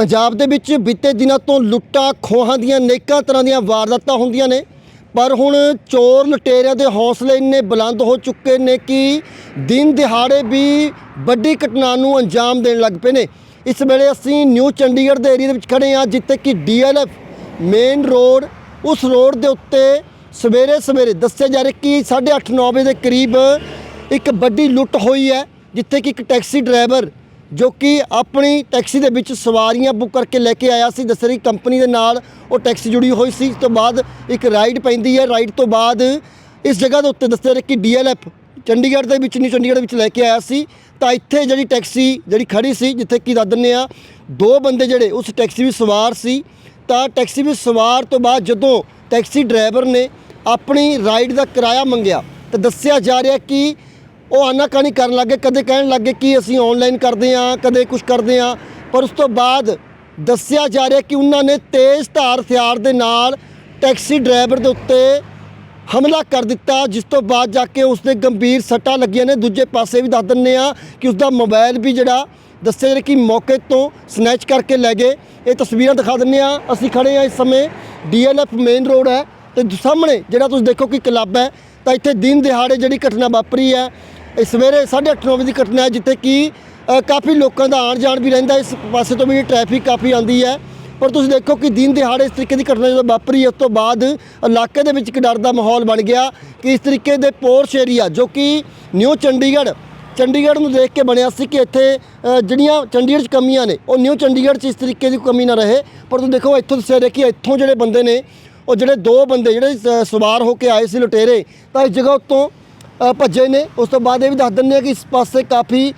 ਪੰਜਾਬ ਦੇ ਵਿੱਚ ਬੀਤੇ ਦਿਨਾਂ ਤੋਂ ਲੁੱਟਾਂ, ਖੋਹਾਂ ਦੀਆਂ ਨੇਕਾਂ ਤਰ੍ਹਾਂ ਦੀਆਂ ਵਾਰਦਾਤਾਂ ਹੁੰਦੀਆਂ ਨੇ। ਪਰ ਹੁਣ ਚੋਰ ਲੁਟੇਰਿਆਂ ਦੇ ਹੌਸਲੇ ਇੰਨੇ ਬੁਲੰਦ ਹੋ ਚੁੱਕੇ ਨੇ ਕਿ ਦਿਨ ਦਿਹਾੜੇ ਵੀ ਵੱਡੀ ਘਟਨਾ ਨੂੰ ਅੰਜਾਮ ਦੇਣ ਲੱਗ ਪਏ ਨੇ। ਇਸ ਵੇਲੇ ਅਸੀਂ ਨਿਊ ਚੰਡੀਗੜ੍ਹ ਦੇ ਏਰੀਆ ਦੇ ਵਿੱਚ ਖੜੇ ਹਾਂ, ਜਿੱਥੇ ਕਿ ਡੀਐਲਐਫ ਮੇਨ ਰੋਡ, ਉਸ ਰੋਡ ਦੇ ਉੱਤੇ ਸਵੇਰੇ ਸਵੇਰੇ ਦੱਸਿਆ ਜਾ ਰਿਹਾ ਕਿ 8:30 9 ਵਜੇ ਦੇ ਕਰੀਬ ਇੱਕ ਵੱਡੀ ਲੁੱਟ ਹੋਈ ਹੈ, ਜਿੱਥੇ ਕਿ ਇੱਕ ਟੈਕਸੀ ਡਰਾਈਵਰ ਜੋ ਕਿ ਆਪਣੀ ਟੈਕਸੀ ਦੇ ਵਿੱਚ ਸਵਾਰੀਆਂ ਬੁੱਕ ਕਰਕੇ ਲੈ ਕੇ ਆਇਆ ਸੀ। ਦੱਸਿਆ ਕਿ ਕੰਪਨੀ ਦੇ ਨਾਲ ਉਹ ਟੈਕਸੀ ਜੁੜੀ ਹੋਈ ਸੀ। ਇਸ ਤੋਂ ਬਾਅਦ ਇੱਕ ਰਾਈਡ ਪੈਂਦੀ ਹੈ। ਰਾਈਡ ਤੋਂ ਬਾਅਦ ਇਸ ਜਗ੍ਹਾ ਦੇ ਉੱਤੇ ਦੱਸਿਆ ਰਿਹਾ ਕਿ ਡੀਐਲਐਫ ਚੰਡੀਗੜ੍ਹ ਦੇ ਵਿੱਚ, ਨਹੀਂ ਚੰਡੀਗੜ੍ਹ ਦੇ ਵਿੱਚ ਲੈ ਕੇ ਆਇਆ ਸੀ। ਤਾਂ ਇੱਥੇ ਜਿਹੜੀ ਟੈਕਸੀ ਜਿਹੜੀ ਖੜੀ ਸੀ, ਜਿੱਥੇ ਕਿ ਦੱਸ ਦਿੰਦੇ ਆ ਦੋ ਬੰਦੇ ਜਿਹੜੇ ਉਸ ਟੈਕਸੀ ਵਿੱਚ ਸਵਾਰ ਸੀ। ਤਾਂ ਟੈਕਸੀ ਵਿੱਚ ਸਵਾਰ ਤੋਂ ਬਾਅਦ ਜਦੋਂ ਟੈਕਸੀ ਡਰਾਈਵਰ ਨੇ ਆਪਣੀ ਰਾਈਡ ਦਾ ਕਿਰਾਇਆ ਮੰਗਿਆ, ਤਾਂ ਦੱਸਿਆ ਜਾ ਰਿਹਾ ਕਿ ਉਹ ਆਨਾਕਾਨੀ ਕਰਨ ਲੱਗੇ, ਕਦੇ ਕਹਿਣ ਲੱਗੇ ਕਿ ਅਸੀਂ ਆਨਲਾਈਨ ਕਰਦੇ ਹਾਂ ਕਦੇ ਕੁਝ ਕਰਦੇ ਹਾਂ ਪਰ ਉਸ ਤੋਂ ਬਾਅਦ ਦੱਸਿਆ ਜਾ ਰਿਹਾ ਕਿ ਉਹਨਾਂ ਨੇ ਤੇਜ਼ ਧਾਰ ਹਥਿਆਰ ਦੇ ਨਾਲ ਟੈਕਸੀ ਡਰਾਈਵਰ ਦੇ ਉੱਤੇ ਹਮਲਾ ਕਰ ਦਿੱਤਾ, ਜਿਸ ਤੋਂ ਬਾਅਦ ਜਾ ਕੇ ਉਸਦੇ ਗੰਭੀਰ ਸੱਟਾਂ ਲੱਗੀਆਂ ਨੇ। ਦੂਜੇ ਪਾਸੇ ਵੀ ਦੱਸ ਦਿੰਨੇ ਆ ਕਿ ਉਸਦਾ ਮੋਬਾਈਲ ਵੀ ਜਿਹੜਾ ਦੱਸਿਆ ਜਾ ਰਿਹਾ ਕਿ ਮੌਕੇ ਤੋਂ ਸਨੈਚ ਕਰਕੇ ਲੈ ਗਏ। ਇਹ ਤਸਵੀਰਾਂ ਦਿਖਾ ਦਿੰਨੇ ਆ। ਅਸੀਂ ਖੜੇ ਆ ਇਸ ਸਮੇਂ। ਡੀਐਲਐਫ ਮੇਨ ਰੋਡ ਹੈ ਤੇ ਸਾਹਮਣੇ ਜਿਹੜਾ ਤੁਸੀਂ ਦੇਖੋ ਕਿ ਕਲੱਬ ਹੈ, ਤਾਂ ਇੱਥੇ ਦਿਨ ਦਿਹਾੜੇ ਜਿਹੜੀ ਘਟਨਾ ਵਾਪਰੀ ਹੈ ਇਹ ਸਵੇਰੇ 8:30 ਵਜੇ ਦੀ ਘਟਨਾ ਹੈ, ਜਿੱਥੇ ਕਿ ਕਾਫੀ ਲੋਕਾਂ ਦਾ ਆਣ ਜਾਣ ਵੀ ਰਹਿੰਦਾ ਇਸ ਪਾਸੇ ਤੋਂ ਵੀ ਟ੍ਰੈਫਿਕ ਕਾਫੀ ਆਂਦੀ ਹੈ। ਪਰ ਤੁਸੀਂ ਦੇਖੋ ਕਿ ਦਿਨ ਦਿਹਾੜੇ ਇਸ ਤਰੀਕੇ ਦੀ ਘਟਨਾ ਜਦੋਂ ਵਾਪਰੀ, ਉਸ ਤੋਂ ਬਾਅਦ ਇਲਾਕੇ ਦੇ ਵਿੱਚ ਇੱਕ ਡਰ ਦਾ ਮਾਹੌਲ ਬਣ ਗਿਆ ਕਿ ਇਸ ਤਰੀਕੇ ਦੇ ਪੋਰਸ਼ ਏਰੀਆ, ਜੋ ਕਿ ਨਿਊ ਚੰਡੀਗੜ੍ਹ ਚੰਡੀਗੜ੍ਹ ਨੂੰ ਦੇਖ ਕੇ ਬਣਿਆ ਸੀ ਕਿ ਇੱਥੇ ਜਿਹੜੀਆਂ ਚੰਡੀਗੜ੍ਹ 'ਚ ਕਮੀਆਂ ਨੇ, ਉਹ ਨਿਊ ਚੰਡੀਗੜ੍ਹ 'ਚ ਇਸ ਤਰੀਕੇ ਦੀ ਕਮੀ ਨਾ ਰਹੇ। ਪਰ ਤੁਸੀਂ ਦੇਖੋ, ਇੱਥੋਂ ਦੱਸਿਆ ਰਿਹਾ ਕਿ ਇੱਥੋਂ ਜਿਹੜੇ ਬੰਦੇ ਨੇ, ਉਹ ਜਿਹੜੇ ਦੋ ਬੰਦੇ, ਜਿਹੜੇ ਸ- ਸਵਾਰ ਹੋ ਕੇ ਆਏ ਸੀ ਲੁਟੇਰੇ, ਤਾਂ ਇਸ ਜਗ੍ਹਾ ਉੱਤੋਂ ਭੱਜੇ ਨੇ। ਉਸ ਤੋਂ ਬਾਅਦ ਇਹ ਵੀ ਦੱਸ ਦਿੰਦੇ ਆ ਕਿ ਇਸ ਪਾਸੇ ਕਾਫੀ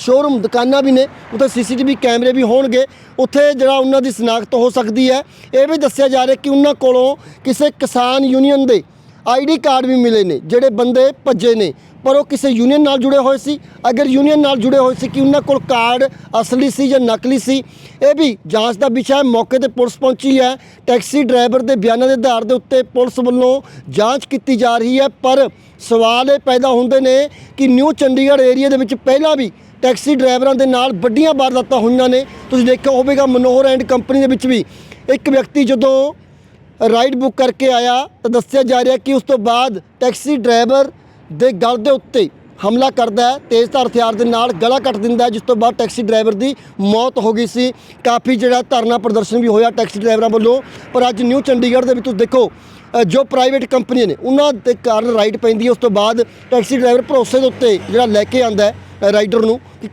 ਸ਼ੋਰੂਮ ਦੁਕਾਨਾਂ ਵੀ ਨੇ। ਉੱਥੇ ਸੀਸੀਟੀਵੀ ਕੈਮਰੇ ਵੀ ਹੋਣਗੇ। ਉੱਥੇ ਜਿਹੜਾ ਉਹਨਾਂ ਦੀ ਸ਼ਨਾਖਤ ਹੋ ਸਕਦੀ ਹੈ। ਇਹ ਵੀ ਦੱਸਿਆ ਜਾ ਰਿਹਾ ਕਿ ਉਹਨਾਂ ਕੋਲੋਂ ਕਿਸੇ ਕਿਸਾਨ ਯੂਨੀਅਨ ਦੇ ਆਈਡੀ ਕਾਰਡ ਵੀ ਮਿਲੇ ਨੇ, ਜਿਹੜੇ ਬੰਦੇ ਭੱਜੇ ਨੇ। ਪਰ ਉਹ ਕਿਸੇ ਯੂਨੀਅਨ ਨਾਲ ਜੁੜੇ ਹੋਏ ਸੀ। ਅਗਰ ਯੂਨੀਅਨ ਨਾਲ ਜੁੜੇ ਹੋਏ ਸੀ ਕਿ ਉਹਨਾਂ ਕੋਲ ਕਾਰਡ ਅਸਲੀ ਸੀ ਜਾਂ ਨਕਲੀ ਸੀ, ਇਹ ਵੀ ਜਾਂਚ ਦਾ ਵਿਸ਼ਾ ਹੈ। ਮੌਕੇ ਤੇ ਪੁਲਿਸ ਪਹੁੰਚੀ ਹੈ। ਟੈਕਸੀ ਡਰਾਈਵਰ ਦੇ ਬਿਆਨਾਂ ਦੇ ਆਧਾਰ ਦੇ ਉੱਤੇ ਪੁਲਿਸ ਵੱਲੋਂ ਜਾਂਚ ਕੀਤੀ ਜਾ ਰਹੀ ਹੈ। ਪਰ ਸਵਾਲ ਇਹ ਪੈਦਾ ਹੁੰਦੇ ਨੇ ਕਿ ਨਿਊ ਚੰਡੀਗੜ੍ਹ ਏਰੀਆ ਦੇ ਵਿੱਚ ਪਹਿਲਾਂ ਵੀ ਟੈਕਸੀ ਡਰਾਈਵਰਾਂ ਦੇ ਨਾਲ ਵੱਡੀਆਂ ਵਾਰਦਾਤਾਂ ਹੋਈਆਂ ਨੇ। ਤੁਸੀਂ ਦੇਖਿਆ ਹੋਵੇਗਾ ਮਨੋਹਰ ਐਂਡ ਕੰਪਨੀ ਦੇ ਵਿੱਚ ਵੀ ਇੱਕ ਵਿਅਕਤੀ ਜਦੋਂ ਰਾਈਡ ਬੁੱਕ ਕਰਕੇ ਆਇਆ ਤਾਂ ਦੱਸਿਆ ਜਾ ਰਿਹਾ ਕਿ ਉਸ ਤੋਂ ਬਾਅਦ ਟੈਕਸੀ ਡਰਾਈਵਰ ਦੇ ਗਲ ਦੇ ਉੱਤੇ ਹਮਲਾ ਕਰਦਾ ਹੈ ਤੇਜ਼ਧਾਰ ਹਥਿਆਰ ਦੇ ਨਾਲ ਗਲਾ ਕੱਟ ਦਿੰਦਾ ਜਿਸ ਤੋਂ ਬਾਅਦ ਟੈਕਸੀ ਡਰਾਈਵਰ ਦੀ ਮੌਤ ਹੋ ਗਈ ਸੀ। ਕਾਫੀ ਜਿਹੜਾ ਧਰਨਾ ਪ੍ਰਦਰਸ਼ਨ ਵੀ ਹੋਇਆ ਟੈਕਸੀ ਡਰਾਈਵਰਾਂ ਵੱਲੋਂ। ਪਰ ਅੱਜ ਨਿਊ ਚੰਡੀਗੜ੍ਹ ਦੇ ਵਿੱਚ ਤੁਸੀਂ ਦੇਖੋ ਜੋ ਪ੍ਰਾਈਵੇਟ ਕੰਪਨੀਆਂ ਨੇ, ਉਹਨਾਂ ਦੇ ਕਾਰਨ ਰਾਈਡ ਪੈਂਦੀ ਹੈ, ਉਸ ਤੋਂ ਬਾਅਦ ਟੈਕਸੀ ਡਰਾਈਵਰ ਭਰੋਸੇ ਦੇ ਉੱਤੇ ਜਿਹੜਾ ਲੈ ਕੇ ਆਂਦਾ ਰਾਈਡਰ ਨੂੰ, ਕਿ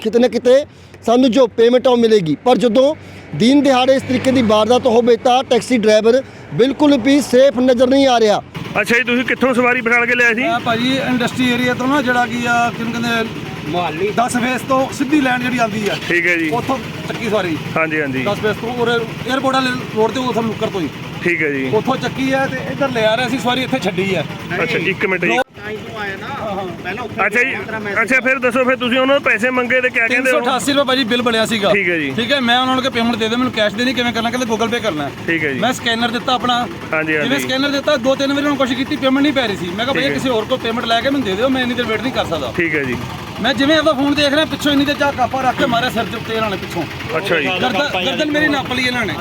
ਕਿਤੇ ਨਾ ਕਿਤੇ ਸਾਨੂੰ ਜੋ ਪੇਮੈਂਟ ਆ ਉਹ ਮਿਲੇਗੀ। ਪਰ ਜਦੋਂ ਦਿਨ ਦਿਹਾੜੇ ਇਸ ਤਰੀਕੇ ਦੀ ਵਾਰਦਾਤ ਹੋਵੇ ਤਾਂ ਟੈਕਸੀ ਡਰਾਈਵਰ ਬਿਲਕੁਲ ਵੀ ਸੇਫ ਨਜ਼ਰ ਨਹੀਂ ਆ ਰਿਹਾ। ਅੱਛਾ ਜੀ ਤੁਸੀਂ ਕਿੱਥੋਂ ਸਵਾਰੀ ਬਿਠਾਲ ਕੇ ਲਿਆਏ ਸੀ? ਆ ਭਾਜੀ ਇੰਡਸਟਰੀ ਏਰੀਆ ਤੋਂ ਨਾ ਜਿਹੜਾ ਕੀ ਆ ਕਿਹਨੂੰ ਕਹਿੰਦੇ ਮੁਹੱਲੀ। 10 ਫੇਸ ਤੋਂ ਸਿੱਧੀ ਲਾਈਨ ਜਿਹੜੀ ਆਉਂਦੀ ਆ। ਠੀਕ ਹੈ ਜੀ। ਉੱਥੋਂ ਚੱਕੀ ਸਵਾਰੀ। ਹਾਂਜੀ ਹਾਂਜੀ। 10 ਫੇਸ ਤੋਂ ਔਰ 에어ਪੋਰਟ ਵਾਲੇ ਰੋਡ ਤੇ ਉੱਥੋਂ ਨੁੱਕਰ ਤੋਂ ਹੀ। ਠੀਕ ਹੈ ਜੀ। ਉੱਥੋਂ ਚੱਕੀ ਆ ਤੇ ਇੱਧਰ ਲੈ ਆ ਰਹੇ ਸੀ ਸਵਾਰੀ ਇੱਥੇ ਛੱਡੀ ਆ। ਅੱਛਾ ਇੱਕ ਮਿੰਟ ਜੀ। ਪਹਿਲਾਂ ਅੱਛਾ ਜੀ। ਅੱਛਾ ਫਿਰ ਦੱਸੋ ਫਿਰ ਤੁਸੀਂ ਉਹਨਾਂ ਨੂੰ ਪੈਸੇ ਮੰਗੇ ਤੇ ਕਿਆ ਕਹਿੰਦੇ ਹੋ? 388 ਰੁਪਏ ਭਾਜੀ ਬਿੱਲ ਬਣਿਆ ਸੀਗਾ। ਠੀਕ ਹੈ ਜੀ। ਠੀਕ ਹੈ ਮੈਂ ਉਹਨਾਂ ਨੂੰ ਕਿ ਪੇਮੈਂਟ ਦੇ ਦੇ ਮੈਨੂੰ ਕੈਸ਼ ਦੇਣੀ ਕਿਵੇਂ ਕਰਨਾ? ਕਹਿੰਦੇ ਗੂਗਲ ਪੇ ਕਰਨਾ। ਠੀਕ ਹੈ ਜੀ। ਮੈਂ ਸਕੈਨਰ ਦਿੱਤਾ ਆਪਣਾ। ਹਾਂਜੀ, ਜਿਵੇਂ। ਸਕੈਨਰ ਦਿੱਤਾ ਦੋ ਤਿੰਨ ਵਾਰੀ ਉਹਨਾਂ ਕੋਸ਼ਿਸ਼ ਕੀਤੀ ਪੇਮੈਂਟ ਨਹੀਂ ਪੈ ਰਹੀ ਸੀ। ਮੈਂ ਕਿਹਾ ਭਈਆ। ਕਿਸੇ ਹੋਰ ਕੋਲ ਪੇਮੈਂਟ ਲੈ ਕੇ ਮੈਨੂੰ ਦੇ ਦਿਓ ਮੈਂ ਇੰਨੀ ਦੇਰ ਵੇਟ ਨਹੀਂ ਕਰ ਸਕਦਾ। ਠੀਕ ਹੈ ਜੀ। ਮੈਂ ਜਿਵੇਂ ਆਪਦਾ ਫੋਨ ਦੇਖ ਰਿਹਾ ਪਿੱਛੋਂ ਇੰਨੀ ਤੇ ਚਾਹ ਕਾਪਾ ਰੱਖ ਕੇ ਮਾਰਿਆ ਸਿਰ ਦੇ ਉੱਤੇ ਇਹਨਾਂ ਨੇ ਪਿੱਛੋਂ। ਅੱਛਾ ਜੀ। ਗਰਦਨ ਗਰਦਨ ਮੇਰੀ ਨੱਪ ਲਈ ਇਹਨਾਂ ਨੇ।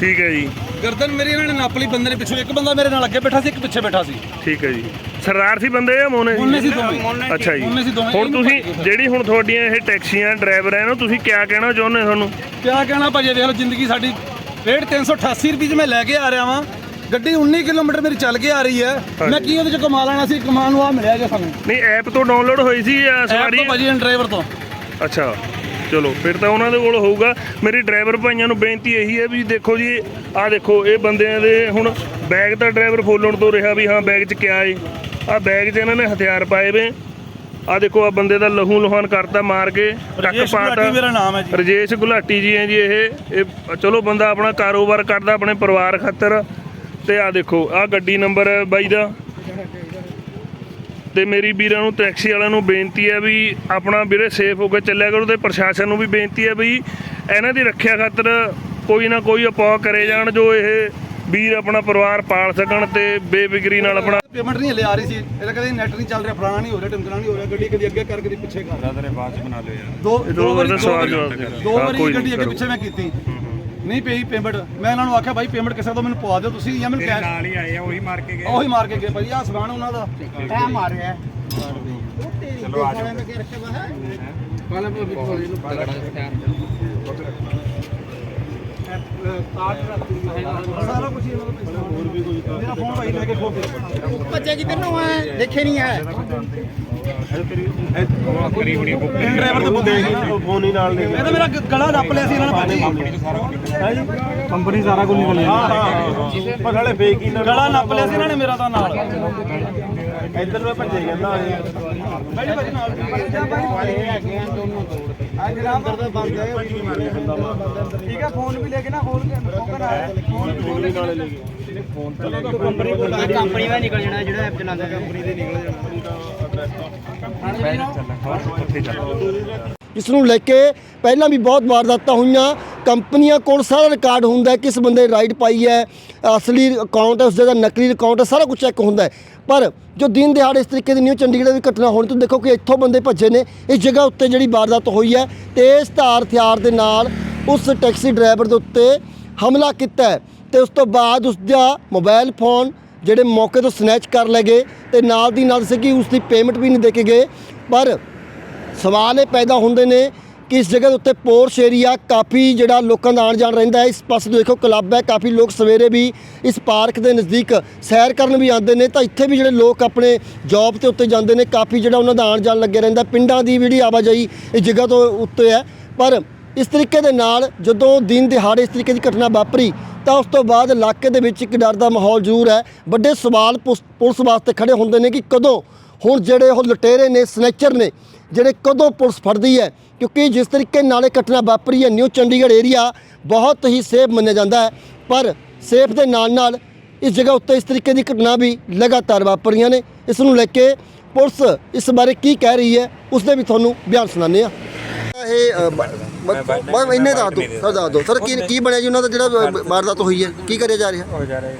ਠੀਕ ਹੈ ਜੀ। ਗਰਦਨ ਮੇਰੀ ਇਹਨਾਂ ਨੇ ਨੱਪ ਲਈ ਬੰਦੇ ਨੇ ਪਿੱਛੋਂ ਇੱਕ ਬੰਦਾ ਮੇਰੇ ਨਾਲ ਅੱਗੇ ਬੈਠਾ ਸੀ ਇੱਕ ਪਿੱਛੇ ਬੈਠਾ ਸੀ। ਠੀਕ ਹੈ ਜੀ। ਸਰਦਾਰ ਸੀ ਬੰਦੇ ਆ ਮੋਨੇ ਮੋਨੇ ਸੀ ਦੋਵੇਂ। ਅੱਛਾ ਜੀ। ਮੋਨੇ ਸੀ ਦੋਵੇਂ। ਹੁਣ ਤੁਸੀਂ। ਜਿਹੜੀ ਹੁਣ ਤੁਹਾਡੀਆਂ ਇਹ ਟੈਕਸੀਆਂ ਡਰਾਈਵਰ ਹੈ ਨਾ ਤੁਸੀਂ ਕਿਆ ਕਹਿਣਾ ਚਾਹੁੰਦੇ ਤੁਹਾਨੂੰ ਕਿਆ ਕਹਿਣਾ ਭਾਜੀ? ਦੇਖ ਲਓ ਜ਼ਿੰਦਗੀ ਸਾਡੀ। ਰੇਟ 388 ਰੁਪਏ 'ਚ ਮੈਂ ਲੈ ਕੇ ਆ ਰਿਹਾ ਵਾਂ। ਗੱਡੀ 19 ਕਿਲੋਮੀਟਰ ਮੇਰੀ ਚੱਲ ਕੇ ਆ ਰਹੀ ਹੈ। ਮੈਂ ਕੀ ਉਹਦੇ 'ਚ ਕਮਾ ਲੈਣਾ ਸੀ? ਕਮਾਨ ਨੂੰ ਆ ਮਿਲਿਆ ਜੇ ਸਾਨੂੰ। ਨਹੀਂ ਐਪ ਤੋਂ ਡਾਊਨਲੋਡ ਹੋਈ ਸੀ ਜਾਂ ਐਪ ਸਵਾਰੀ ਤੋਂ ਭਾਜੀ ਡਰਾਈਵਰ ਤੋਂ। ਅੱਛਾ ਚਲੋ ਫਿਰ ਤਾਂ ਉਹਨਾਂ ਦੇ ਕੋਲ ਹੋਊਗਾ। ਮੇਰੀ ਡਰਾਈਵਰ ਭਾਈਆਂ ਨੂੰ ਬੇਨਤੀ ਇਹੀ ਹੈ ਵੀ ਦੇਖੋ ਜੀ ਆਹ ਦੇਖੋ ਇਹ ਬੰਦਿਆਂ ਦੇ ਹੁਣ ਬੈਗ ਤਾਂ ਡਰਾਈਵਰ ਫੋਲਣ ਤੋਂ ਰਿਹਾ ਵੀ ਹਾਂ ਬੈਗ 'ਚ ਕਿਆ ਏ। ਆਹ ਬੈਗ 'ਚ ਇਹਨਾਂ ਨੇ ਹਥਿਆਰ ਪਾਏ ਵੇ। ਆਹ ਦੇਖੋ ਆ ਬੰਦੇ ਦਾ ਲਹੂ ਲੁਹਾਨ ਕਰਤਾ ਮਾਰ ਕੇ ਟੱਕ ਰਜੇਸ਼ ਪਾਤਾ। ਗੁਲਾਟੀ ਮੇਰਾ ਨਾਮ ਹੈ ਜੀ। ਰਜੇਸ਼ ਗੁਲਾਟੀ ਜੀ ਹੈ ਜੀ ਇਹ। ਇਹ ਚਲੋ ਬੰਦਾ ਆਪਣਾ ਕਾਰੋਬਾਰ ਕਰਦਾ ਆਪਣੇ ਪਰਿਵਾਰ ਖਾਤਰ। ਤੇ ਆ ਦੇਖੋ ਆ ਗੱਡੀ ਨੰਬਰ ਹੈ ਬਾਈ ਦਾ। ਤੇ ਮੇਰੀ ਵੀਰਾਂ ਨੂੰ ਟੈਕਸੀ ਵਾਲਿਆਂ ਨੂੰ ਬੇਨਤੀ ਹੈ ਵੀ ਆਪਣਾ ਵੀਰੇ ਸੇਫ ਹੋ ਕੇ ਚੱਲਿਆ ਕਰੋ ਤੇ ਪ੍ਰਸ਼ਾਸਨ ਨੂੰ ਵੀ ਬੇਨਤੀ ਹੈ ਵੀ ਇਹਨਾਂ ਦੀ ਰੱਖਿਆ ਖਾਤਰ ਕੋਈ ਨਾ ਕੋਈ ਉਪਾਅ ਕਰੇ ਜਾਣ ਜੋ ਇਹ ਵੀਰ ਆਪਣਾ ਪਰਿਵਾਰ ਪਾਲ ਸਕਣ ਤੇ ਬੇਫਿਕਰੀ ਨਾਲ ਆਪਣਾ ਪੇਮੈਂਟ ਨਹੀਂ ਹਲੇ ਆ ਰਹੀ ਸੀ। ਇਹਦਾ ਕਦੇ ਨੈਟ ਨਹੀਂ ਚੱਲ ਰਿਹਾ ਫਲਾਣਾ ਨਹੀਂ ਹੋ ਰਿਹਾ ਟਿਮਕਣਾ ਨਹੀਂ ਹੋ ਰਿਹਾ। ਗੱਡੀ ਕਦੀ ਅੱਗੇ ਕਰ ਕਦੀ ਪਿੱਛੇ ਕਰ। ਤੇਰੇ ਬਾਅਦ ਚ ਬਣਾ ਲਿਓ ਯਾਰ। ਦੋ ਦੋ ਵਾਰੀ ਦੋ ਸਵਾਲ ਵਾਰੀ- ਜਵਾਬ ਦੇ ਦੋ ਹਾਂ, ਵਾਰੀ ਕੋਈ ਗੱਡੀ ਅੱਗੇ। ਪਿੱਛੇ ਮੈਂ ਕੀਤੀ। ਨਹੀਂ ਪਈ ਪੇਮੈਂਟ ਮੈਂ ਇਹਨਾਂ ਨੂੰ ਆਖਿਆ ਭਾਈ ਪੇਮੈਂਟ ਕਿਸੇ ਤੋਂ ਮੈਨੂੰ ਪਵਾ ਦਿਓ ਤੁਸੀਂ ਜਾਂ ਮੈਨੂੰ ਤੇਰੇ ਕੈਸ਼ ਨਾਲ ਹੀ ਆਏ ਆ ਉਹੀ ਮਾਰ ਕੇ ਗਏ। ਉਹੀ ਮਾਰ ਕੇ ਗਏ ਭਾਈ ਆ ਸਮਾਨ ਉਹਨਾਂ ਦਾ। ਟਾਈਮ ਆ ਰਿਹਾ ਚਲੋ ਆ ਜਾਓ। ਸਾਰਾ ਕੁਝ ਹੀ ਉਹਨਾਂ ਦਾ ਹੋਰ ਵੀ ਕੋਈ ਮੇਰਾ ਫੋਨ ਭਾਈ ਲੈ ਕੇ ਖੋ ਕੇ ਬੱਚੇ ਕਿੱਧਰ ਨੂੰ ਆ ਦੇਖੇ ਨਹੀਂ ਆ ਕਰੀ ਹੁਣੀ ਬੁੱਕ ਡਰਾਈਵਰ ਤੇ ਬੰਦੇ ਫੋਨ ਹੀ ਨਾਲ ਇਹ ਤਾਂ ਮੇਰਾ ਗਲਾ ਨੱਪ ਲਿਆ ਸੀ ਇਹਨਾਂ ਨੇ ਭਾਜੀ ਕੰਪਨੀ ਸਾਰਾ ਕੁਝ ਨਿਕਲ ਹਾਂ ਹਾਂ ਪਰ ਹਲੇ ਫੇਕ ਹੀ ਗਲਾ ਨੱਪ ਲਿਆ ਸੀ ਇਹਨਾਂ ਨੇ ਮੇਰਾ ਤਾਂ ਨਾਲ ਇੱਧਰ ਨੂੰ ਭੱਜੇ ਜਾਂਦਾ ਭਾਜੀ ਭਾਜੀ ਨਾਲ ਆ ਜਨਾਬ ਅੰਦਰ ਦਾ ਬੰਦ ਹੈ ਠੀਕ ਹੈ ਫੋਨ ਵੀ ਲੈ ਕੇ ਨਾ ਖੋਲ ਕੇ ਫੋਨ ਆਇਆ ਫੋਨ ਵੀ ਖੋਲ ਕੇ ਨਾਲੇ ਲੈ ਗਏ ਫੋਨ ਤਾਂ ਕੰਪਨੀ ਕੋਲ ਆ ਕੰਪਨੀ ਦਾ ਨਿਕਲ ਜਾਣਾ ਜਿਹੜਾ ਐਪ ਚਲਾਉਂਦਾ ਕੰਪਨੀ ਦੇ ਨਿਕਲ ਇਸ ਨੂੰ ਲੈ ਕੇ ਪਹਿਲਾਂ ਵੀ ਬਹੁਤ ਵਾਰਦਾਤਾਂ ਹੋਈਆਂ ਕੰਪਨੀਆਂ ਕੋਲ ਸਾਰਾ ਰਿਕਾਰਡ ਹੁੰਦਾ ਕਿਸ ਬੰਦੇ ਰਾਈਡ ਪਾਈ ਹੈ ਅਸਲੀ ਅਕਾਊਂਟ ਹੈ ਉਸ ਦਾ ਨਕਲੀ ਅਕਾਊਂਟ ਹੈ ਸਾਰਾ ਕੁਝ ਚੈੱਕ ਹੁੰਦਾ ਹੈ। ਪਰ ਜੋ ਦਿਨ ਦਿਹਾੜੇ ਇਸ ਤਰੀਕੇ ਦੀ ਨਿਊ ਚੰਡੀਗੜ੍ਹ ਦੀ ਘਟਨਾ ਹੋਣੀ ਤੋਂ ਦੇਖੋ ਕਿ ਇੱਥੋਂ ਬੰਦੇ ਭੱਜੇ ਨੇ, ਇਸ ਜਗ੍ਹਾ ਉੱਤੇ ਜਿਹੜੀ ਵਾਰਦਾਤ ਹੋਈ ਹੈ ਤੇਜ਼ ਧਾਰ ਹਥਿਆਰ ਦੇ ਨਾਲ ਉਸ ਟੈਕਸੀ ਡਰਾਈਵਰ ਦੇ ਉੱਤੇ ਹਮਲਾ ਕੀਤਾ ਹੈ ਤੇ ਉਸ ਤੋਂ ਬਾਅਦ ਉਸ ਦਾ ਮੋਬਾਈਲ ਫੋਨ ਜਿਹੜੇ ਮੌਕੇ ਤੋਂ ਸਨੈਚ ਕਰ ਲਏ ਗਏ ਤੇ ਨਾਲ ਦੀ ਨਾਲ ਸੀ ਕਿ ਉਸ ਦੀ ਪੇਮੈਂਟ ਵੀ ਨਹੀਂ ਦੇ ਕੇ ਗਏ, ਪਰ ਸਵਾਲ ਇਹ ਪੈਦਾ ਹੁੰਦੇ ਨੇ ਕਿ ਇਸ ਜਗ੍ਹਾ ਦੇ ਉੱਤੇ ਪੋਰਸ਼ ਏਰੀਆ ਕਾਫੀ ਜਿਹੜਾ ਲੋਕਾਂ ਦਾ ਆਣ ਜਾਣ ਰਹਿੰਦਾ ਹੈ, ਇਸ ਪਾਸੇ ਦੇਖੋ ਕਲੱਬ ਹੈ, ਕਾਫੀ ਲੋਕ ਸਵੇਰੇ ਵੀ ਇਸ ਪਾਰਕ ਦੇ ਨਜ਼ਦੀਕ ਸੈਰ ਕਰਨ ਵੀ ਆਉਂਦੇ ਨੇ, ਤਾਂ ਇੱਥੇ ਵੀ ਜਿਹੜੇ ਲੋਕ ਆਪਣੇ ਜੌਬ ਤੇ ਉੱਤੇ ਜਾਂਦੇ ਨੇ, ਕਾਫੀ ਜਿਹੜਾ ਉਹਨਾਂ ਦਾ ਆਣ ਜਾਣ ਲੱਗੇ ਰਹਿੰਦਾ, ਪਿੰਡਾਂ ਦੀ ਜਿਹੜੀ ਆਵਾਜਾਈ ਇਸ ਜਗ੍ਹਾ ਤੋਂ ਉੱਤੇ ਹੈ। ਪਰ ਇਸ ਤਰੀਕੇ ਦੇ ਨਾਲ ਜਦੋਂ ਦਿਨ ਦਿਹਾੜੇ ਇਸ ਤਰੀਕੇ ਦੀ ਘਟਨਾ ਵਾਪਰੀ, ਤਾਂ ਉਸ ਤੋਂ ਬਾਅਦ ਇਲਾਕੇ ਦੇ ਵਿੱਚ ਇੱਕ ਡਰ ਦਾ ਮਾਹੌਲ ਜ਼ਰੂਰ ਹੈ। ਵੱਡੇ ਸਵਾਲ ਪੁਸ- ਪੁਲਿਸ ਵਾਸਤੇ ਖੜੇ ਹੁੰਦੇ ਨੇ ਕਿ ਕਦੋਂ ਹੁਣ ਜਿਹੜੇ ਉਹ ਲਟੇਰੇ ਨੇ, ਸਨੈਚਰ ਨੇ ਜਿਹੜੇ ਕਦੋਂ ਪੁਲਿਸ ਫੜਦੀ ਹੈ ਕਿਉਂਕਿ ਜਿਸ ਤਰੀਕੇ ਨਾਲ ਇਹ ਘਟਨਾ ਵਾਪਰੀ ਹੈ ਨਿਊ ਚੰਡੀਗੜ੍ਹ ਏਰੀਆ ਬਹੁਤ ਹੀ ਸੇਫ ਮੰਨਿਆ ਜਾਂਦਾ ਹੈ ਪਰ ਸੇਫ ਦੇ ਨਾਲ ਨਾਲ ਇਸ ਜਗ੍ਹਾ ਉੱਤੇ ਇਸ ਤਰੀਕੇ ਦੀ ਘਟਨਾ ਵੀ ਲਗਾਤਾਰ ਵਾਪਰ ਰਹੀਆਂ ਨੇ। ਇਸ ਨੂੰ ਲੈ ਕੇ ਪੁਲਿਸ ਇਸ ਬਾਰੇ ਕੀ ਕਹਿ ਰਹੀ ਹੈ ਉਸ ਦੇ ਵੀ ਤੁਹਾਨੂੰ ਬਿਆਨ ਸੁਣਾਉਂਦੇ ਆ ਇਹ ਮੈਂ ਇੰਨੇ ਦੱਸ ਦੋ ਸਰ ਦੱਸ ਦੋ। ਸਰ ਕੀ ਕੀ ਬਣਿਆ ਜੀ? ਉਹਨਾਂ ਦਾ ਜਿਹੜਾ ਵਾਰਦਾਤ ਹੋਈ ਹੈ ਕੀ ਕਰਿਆ ਜਾ ਰਿਹਾ? ਹੋ ਜਾ ਰਹੇ